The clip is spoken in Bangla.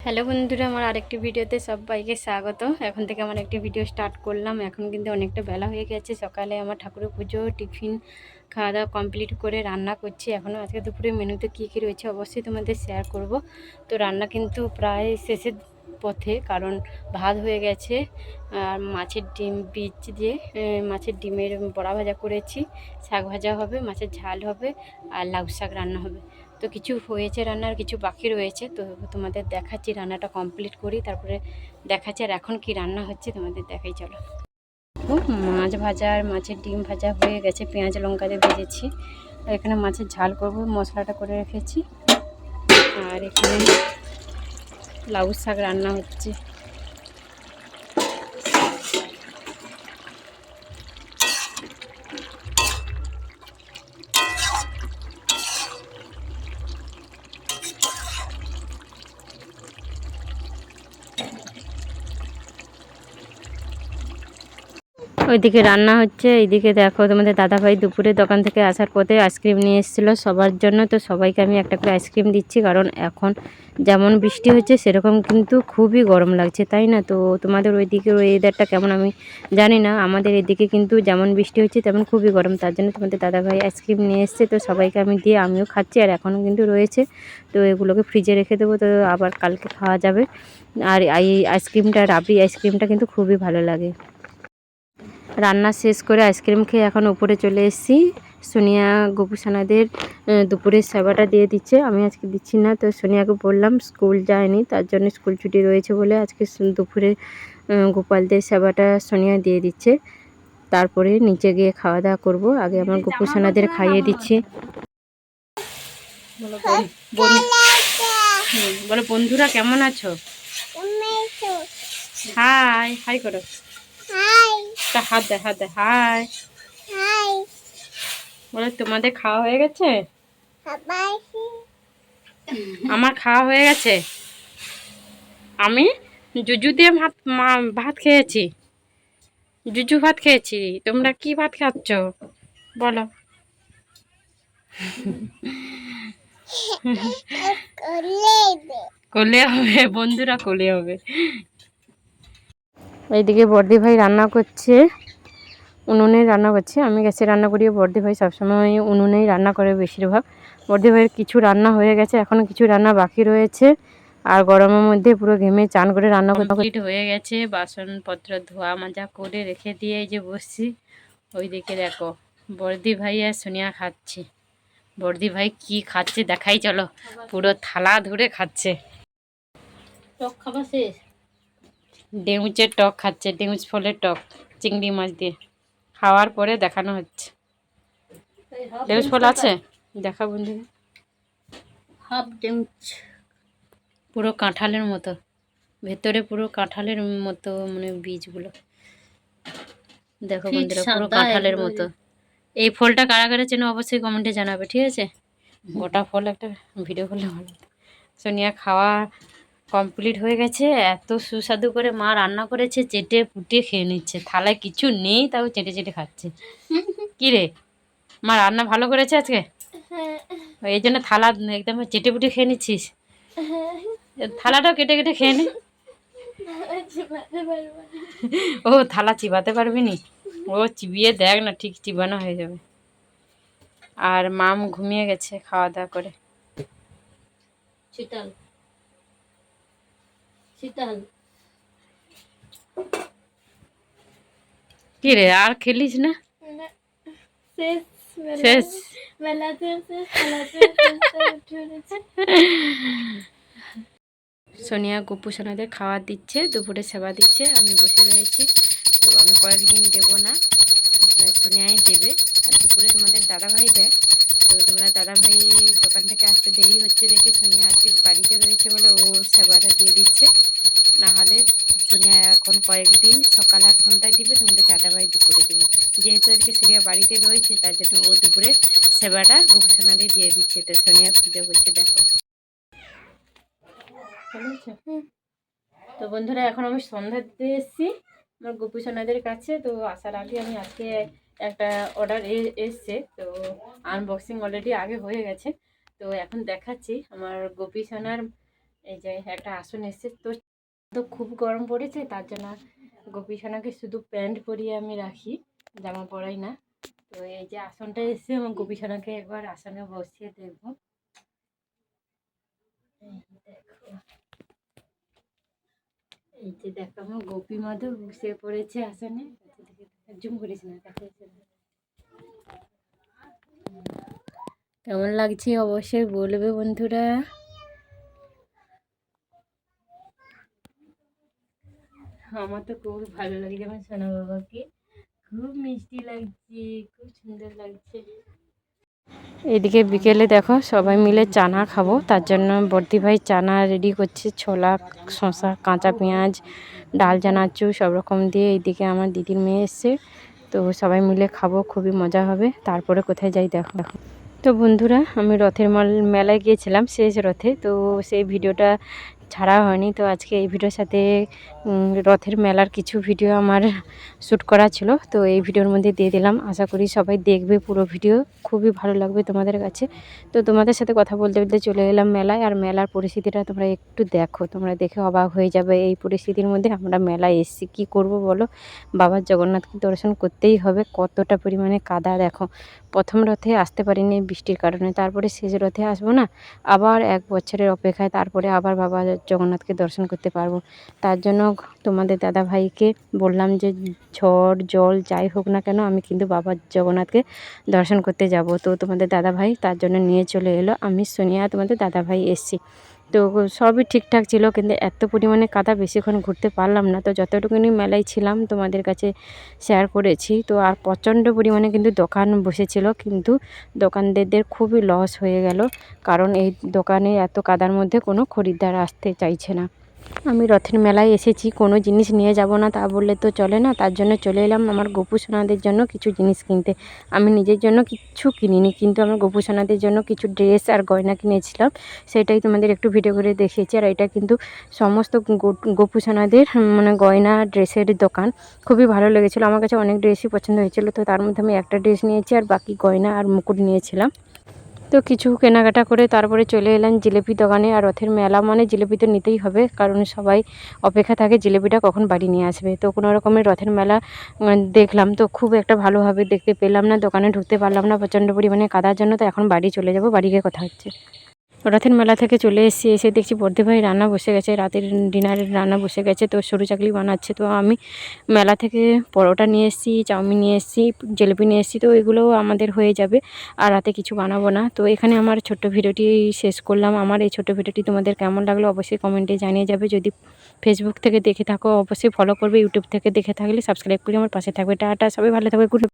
হ্যালো বন্ধুরা, আমার আরেকটি ভিডিওতে সবাইকে স্বাগত। এখন থেকে আমার একটি ভিডিও স্টার্ট করলাম। এখন কিন্তু অনেকটা বেলা হয়ে গেছে। সকালে আমার ঠাকুরের পুজো, টিফিন খাওয়া দাওয়া কমপ্লিট করে রান্না করছি। এখনও আজকে দুপুরে মেনুতে কী কী রয়েছে অবশ্যই তোমাদের শেয়ার করব। তো রান্না কিন্তু প্রায় শেষের পথে, কারণ ভাত হয়ে গেছে আর মাছের ডিম, বীজ দিয়ে মাছের ডিমের বড়া ভাজা করেছি। শাক ভাজা হবে, মাছের ঝাল হবে আর লাউ শাক রান্না হবে। তো কিছু হয়েছে রান্নার কিছু বাকি রয়েছে, তো তোমাদের দেখাচ্ছি, রান্নাটা কমপ্লিট করি, তারপরে দেখাচ্ছি আর এখন কি রান্না হচ্ছে, তোমাদের দেখাই, চলো। মাছ ভাজা আর মাছের ডিম ভাজা হয়ে গেছে, পেঁয়াজ, লঙ্কা দিয়ে ভেজেছি। এখানে মাছের ঝাল করব, মশলাটা করে রেখেছি। আর এখানে লাউ শাক রান্না হচ্ছে। ওইদিকে রান্না হচ্ছে, এইদিকে দেখো তোমাদের দাদাভাই দুপুরে দোকান থেকে আসার পথে আইসক্রিম নিয়ে এসেছিল সবার জন্য। তো সবাইকে আমি একটা করে আইসক্রিম দিচ্ছি, কারণ এখন যেমন বৃষ্টি হচ্ছে সেরকম কিন্তু খুবই গরম লাগছে, তাই না? তো তোমাদের ওইদিকে ওয়েদারটা কেমন আমি জানি না, আমাদের এদিকে কিন্তু যেমন বৃষ্টি হচ্ছে তেমন খুবই গরম, তার জন্য তোমাদের দাদাভাই আইসক্রিম নিয়ে এসছে। তো সবাইকে আমি দিয়ে আমিও খাচ্ছি, আর এখনও কিন্তু রয়েছে, তো এগুলোকে ফ্রিজে রেখে দেবো, তো আবার কালকে খাওয়া যাবে। আর এই আইসক্রিমটা রাবড়ি আইসক্রিমটা কিন্তু খুবই ভালো লাগে। রান্না শেষ করে আইসক্রিম খেয়ে এখন উপরে চলে এসেছি। সোনিয়া গোপুসানাদের দুপুরের সেবাটা দিয়ে দিচ্ছে। আমি আজকে দিচ্ছি না তো সোনিয়াকে বললাম স্কুল যায়নি তার জন্য স্কুল ছুটি রয়েছে বলে আজকে দুপুরে গোপালদের সেবাটা সোনিয়া দিয়ে দিচ্ছে। তারপরে নিচে গিয়ে খাওয়া দাওয়া করব। আগে আমার গোপুসানাদের খাইয়ে দিচ্ছি। বলো বন্ধুরা কেমন আছো? হাই হাই করো। তা হাত দে হাত দে হাই। বলে তোমাদের খাওয়া হয়ে গেছে? আমার খাওয়া হয়ে গেছে? আমি জুজু দিয়ে ভাত ভাত খেয়েছি। জুজু ভাত খেয়েছি। তোমরা কি ভাত খাচ্ছ? বলো। কোলে হবে বন্ধুরা কোলে হবে। এইদিকে বর্দি ভাই রান্না করছে। উনুনে রান্না করছে। আমি গ্যাসে রান্না করি। বর্দি ভাই সবসময় উনুনেই রান্না করে বেশিরভাগ। বর্দি ভাইয়ের কিছু রান্না হয়ে গেছে। এখনও কিছু রান্না বাকি রয়েছে। আর গরমের মধ্যে পুরো ঘেমে চান করে রান্না করতে কমপ্লিট হয়ে গেছে। বাসনপত্র ধোয়া মাজা করে রেখে দিয়ে এই যে বসছি। ওইদিকে দেখো বর্দি ভাই আর সোনিয়া খাচ্ছে। বর্দি ভাই কি খাচ্ছে দেখাই চলো। পুরো থালা ধরে খাচ্ছে। খাবার শেষ। ডেউচের টক খাচ্ছে ডেউচ ফলের টক চিংড়ি মাছ দিয়ে। খাওয়ার পরে দেখানো হচ্ছে। ডেউচ ফল আছে? দেখা বন্ধু হাফ ডেমচ পুরো কাঁঠালের মতো। ভেতরে পুরো কাঁঠালের মতো মানে বীজগুলো। দেখো বন্ধুরা পুরো কাঁঠালের মতো। এই ফলটা কারা কারা চেনো অবশ্যই কমেন্টে জানাবে ঠিক আছে? গোটা ফল একটা ভিডিও করলে ভালো সোনিয়া খাওয়া কমপ্লিট হয়ে গেছে। এত সুস্বাদু করে মা রান্না করেছে চেটে পুটে খেয়ে নিচ্ছে। থালায় কিছু নেই তাও চেটে চেটে খাচ্ছে। কি রে? মা রান্না ভালো করেছে আজকে? এই জন্য থালা একদম চেটে পুটে খেয়ে নিচ্ছিস? থালাটাও কেটে কেটে খেয়ে নে। ও থালা চিবাতে পারবি নি? ও চিবিয়ে দেখ না ঠিক চিবানো হয়ে যাবে। আর মাম ঘুমিয়ে গেছে খাওয়া দাওয়া করে। শীতল শীতল কি রে আর খেলিস না? শেষ শেষ। সোনিয়া গপু সোনাদের খাবার দিচ্ছে দুপুরে সেবা দিচ্ছে আমি বসে রয়েছি। তো আমি কয়েকদিন দেবো না সোনিয়াই দেবে। আর দুপুরে তোমাদের দাদাভাই দেয়। তো তোমরা দাদাভাই দোকান থেকে আসতে দেরি হচ্ছে দেখে সোনিয়া আজকে বাড়িতে রয়েছে বলে ও সেবাটা দিয়ে দিচ্ছে। নাহলে সোনিয়া এখন কয়েকদিন সকাল আর সন্ধ্যায় দিবে তোমাদের দাদাভাই দুপুরে দেবে। যেহেতু আজকে সোনিয়া বাড়িতে রয়েছে তার জন্য ও দুপুরে সেবাটা গপু সোনাদের দিয়ে দিচ্ছে। তো সোনিয়া পুজো করছে দেখো। তো বন্ধুরা এখন আমি সন্ধ্যা দিতে এসেছি আমার গোপু সোনাদের কাছে। তো আসার আগে আমি আজকে একটা অর্ডার এসছে। তো আনবক্সিং অলরেডি আগে হয়ে গেছে। তো এখন দেখাচ্ছি। আমার গোপী সোনার এই যে একটা আসন এসছে। তো তো খুব গরম পড়েছে, তার জন্য গোপী সোনাকে শুধু প্যান্ট পরিয়ে আমি রাখি, জামা পরাই না। তো এই যে আসনটা এসছে, আমার গোপী সোনাকে একবার আসনে বসিয়ে দেখব। এই যে দেখো আমার গোপী মাধব বসে পড়েছে আসনে। জুম না। কেমন লাগছে? অবশ্যই বলবে বন্ধুরা। আমার তো খুব ভালো লাগছে আমার সোনা বাবাকে। খুব মিষ্টি লাগছে খুব সুন্দর লাগছে। এদিকে বিকেলে দেখো সবাই মিলে চানা খাব, তার জন্য বর্দি ভাই চানা রেডি করছে, ছোলা, শসা, কাঁচা পেঁয়াজ, ডাল, চানাচুর সব রকম দিয়ে এইদিকে আমার দিদির মেয়ে এসছে। তো সবাই মিলে খাব, খুবই মজা হবে। তারপরে কোথায় যাই দেখো। দেখো তো বন্ধুরা, আমি রথের মাল মেলায় গিয়েছিলাম শেষ রথে, তো সেই ভিডিওটা ছাড়া হয়নি। তো আজকে এই ভিডিওর সাথে রথের মেলার কিছু ভিডিও আমার শ্যুট করা ছিল। তো এই ভিডিওর মধ্যে দিয়ে দিলাম। আশা করি সবাই দেখবে পুরো ভিডিও। খুবই ভালো লাগবে তোমাদের কাছে। তো তোমাদের সাথে কথা বলতে বলতে চলে এলাম মেলায়। আর মেলার পরিস্থিতিটা তোমরা একটু দেখো। তোমরা দেখে অবাক হয়ে যাবে এই পরিস্থিতির মধ্যে। আমরা মেলায় এসেছি। কী করব বলো? বাবার জগন্নাথকে দর্শন করতেই হবে। কতটা পরিমাণে কাদা, দেখো। প্রথম রথে আসতে পারিনি বৃষ্টির কারণে, তারপরে শেষ রথে আসব না। আবার এক বছরের অপেক্ষায় তারপরে আবার বাবা জগন্নাথকে দর্শন করতে পারব। তার জন্য তোমাদের দাদা ভাইকে বললাম যে, ঝড়, জল যাই হোক না কেন, আমি কিন্তু বাবা জগন্নাথকে দর্শন করতে যাব। তো তোমাদের দাদা ভাই তার জন্য নিয়ে চলে এলো। আমি সোনিয়া তোমাদের দাদা ভাই এসছি। তো সবই ঠিকঠাক ছিল, কিন্তু এত পরিমাণে কাদা বেশিক্ষণ ঘুরতে পারলাম না। তো যতটুকুনি মেলায় ছিলাম, তোমাদের কাছে শেয়ার করেছি। তো আর প্রচণ্ড পরিমাণে কিন্তু দোকান বসেছিল, কিন্তু দোকানদারদের খুবই লস হয়ে গেল। কারণ এই দোকানে এত কাদার মধ্যে কোনো খরিদ্দার আসতে চাইছে না। আমি রথের মেলায় এসেছি, কোনো জিনিস নিয়ে যাব না তা বললে তো চলে না। তার জন্য চলে এলাম আমার গোপু সোনাদের জন্য কিছু জিনিস কিনতে। আমি নিজের জন্য কিচ্ছু কিনিনি, কিন্তু আমার গোপু সোনাদের জন্য কিছু ড্রেস আর গয়না কিনেছিলাম। সেটাই তোমাদের একটু ভিডিও করে দেখিয়েছি। আর এটা কিন্তু সমস্ত গোপু সোনাদের মানে গয়না, ড্রেসের দোকান। খুবই ভালো লেগেছিলো। আমার কাছে অনেক ড্রেসই পছন্দ হয়েছিল। তো তার মধ্যে আমি একটা ড্রেস নিয়েছি আর বাকি গয়না আর মুকুট নিয়েছিলাম। তো কিছু কেনাকাটা করে তারপরে চলে এলাম জিলেপি দোকানে। আর রথের মেলা মানে জিলেপি তো নিতেই হবে, কারণ সবাই অপেক্ষা থাকে জিলেপিটা কখন বাড়ি নিয়ে আসবে। তো কোনো রকমের রথের মেলা দেখলাম তো খুব একটা ভালোভাবে দেখতে পেলাম না, দোকানে ঢুকতে পারলাম না, প্রচণ্ড পরিমাণে কাদার জন্য, তো এখন বাড়ি চলে যাব, বাড়ি গিয়ে কথা হচ্ছে। রথের মেলা থেকে চলে এসেছি, এসে দেখছি বর্দি ভাই রান্না বসে গেছে, রাতের ডিনারের রান্না বসে গেছে, তো সরু চাকলি বানাচ্ছে, তো আমি মেলা থেকে পরোটা নিয়ে এসেছি, চাউমিন নিয়ে এসেছি, জিলিপি নিয়ে এসেছি, তো এগুলোও আমাদের হয়ে যাবে, আর রাতে কিছু বানাবো না, তো এখানে আমার ছোট্ট ভিডিওটি শেষ করলাম, আমার এই ছোট্ট ভিডিওটি তোমাদের কেমন লাগল অবশ্যই কমেন্টে জানিয়ে যাবে, যদি ফেসবুক থেকে দেখে থাকো, অবশ্যই ফলো করবে ইউটিউব থেকে দেখে থাকলে সাবস্ক্রাইব করে আমার পাশে থাকবে, টাটা, সবাই ভালো থাকবে